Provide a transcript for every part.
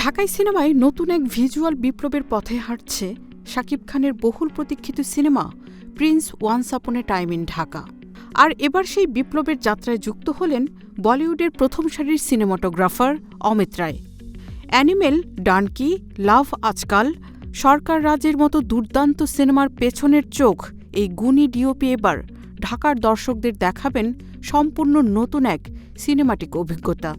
ঢাকাই সিনেমায় নতুন এক ভিজুয়াল বিপ্লবের পথে হাঁটছে শাকিব খানের বহুল প্রতীক্ষিত cinema prince once upon a time in Dhaka. আর এবার সেই বিপ্লবের যাত্রায় যুক্ত হলেন বলিউডের প্রথম সারির cinematographer Amit Roy. Animal, Dunki, love Aaj Kal, Sarkar রাজের মতো দুর্দান্ত সিনেমার পেছনের চোখ এই গুণী ডিওপি এবার ঢাকার দর্শকদের দেখাবেন সম্পূর্ণ নতুন এক সিনেমাটিক অভিজ্ঞতা।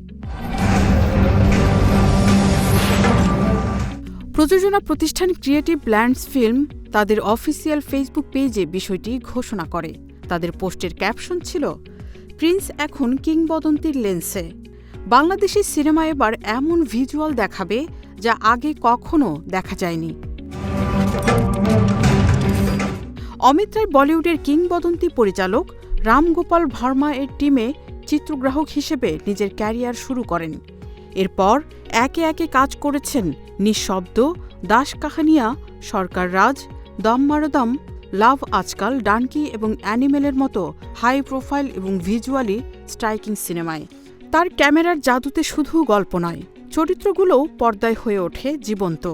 প্রযোজনা প্রতিষ্ঠান ক্রিয়েটিভ ল্যান্ডস ফিল্ম তাদের অফিসিয়াল ফেসবুক পেজে বিষয়টি ঘোষণা করে। তাদের পোস্টের ক্যাপশন ছিল, প্রিন্স এখন কিংবদন্তির লেন্সে। বাংলাদেশি সিনেমা এবার এমন ভিজুয়াল দেখাবে যা আগে কখনো দেখা যায়নি। অমিত রায় বলিউডের কিংবদন্তি পরিচালক রামগোপাল ভার্মা এর টিমে চিত্রগ্রাহক হিসেবে নিজের ক্যারিয়ার শুরু করেন। এরপর একে একে কাজ করেছেন নিঃশব্দ দাস কাহানিয়া সরকার রাজ দম মারদম লাভ আজকাল, ডানকি এবং অ্যানিমেলের মতো হাই প্রোফাইল এবং ভিজুয়ালি স্ট্রাইকিং সিনেমায়। তার ক্যামেরার জাদুতে শুধু গল্প নয়, চরিত্রগুলোও পর্দায় হয়ে ওঠে জীবন্ত।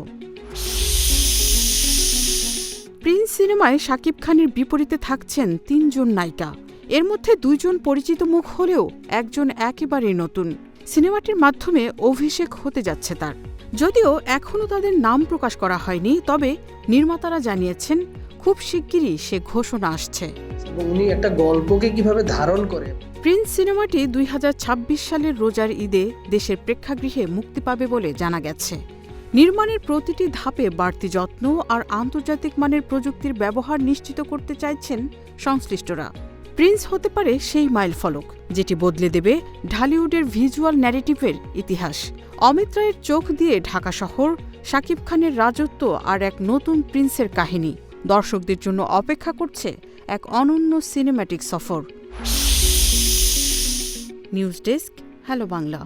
প্রিন্স সিনেমায় শাকিব খানের বিপরীতে থাকছেন তিনজন নায়িকা। এর মধ্যে দুইজন পরিচিত মুখ হলেও একজন একেবারেই নতুন। সিনেমাটির মাধ্যমে অভিষেক হতে যাচ্ছে তার। যদিও এখনও তাদের নাম প্রকাশ করা হয়নি তবে নির্মাতারা জানিয়েছেন খুব শিগগিরই সে ঘোষণা আসছে। উনি একটা গল্পকে কীভাবে ধারণ করে। প্রিন্স সিনেমাটি দুই হাজার ছাব্বিশ সালের রোজার ঈদে দেশের প্রেক্ষাগৃহে মুক্তি পাবে বলে জানা গেছে। নির্মাণের প্রতিটি ধাপে বাড়তি যত্ন আর আন্তর্জাতিক মানের প্রযুক্তির ব্যবহার নিশ্চিত করতে চাইছেন সংশ্লিষ্টরা। প্রিন্স হতে পারে সেই মাইল ফলক, যেটি বদলে দেবে ঢালিউডের ভিজুয়াল ন্যারেটিভের ইতিহাস। অমিত রায়ের চোখ দিয়ে ঢাকা শহর, শাকিব খানের রাজত্ব আর এক নতুন প্রিন্সের কাহিনী। দর্শকদের জন্য অপেক্ষা করছে এক অনন্য সিনেম্যাটিক সফর। News desk, hello Bangla.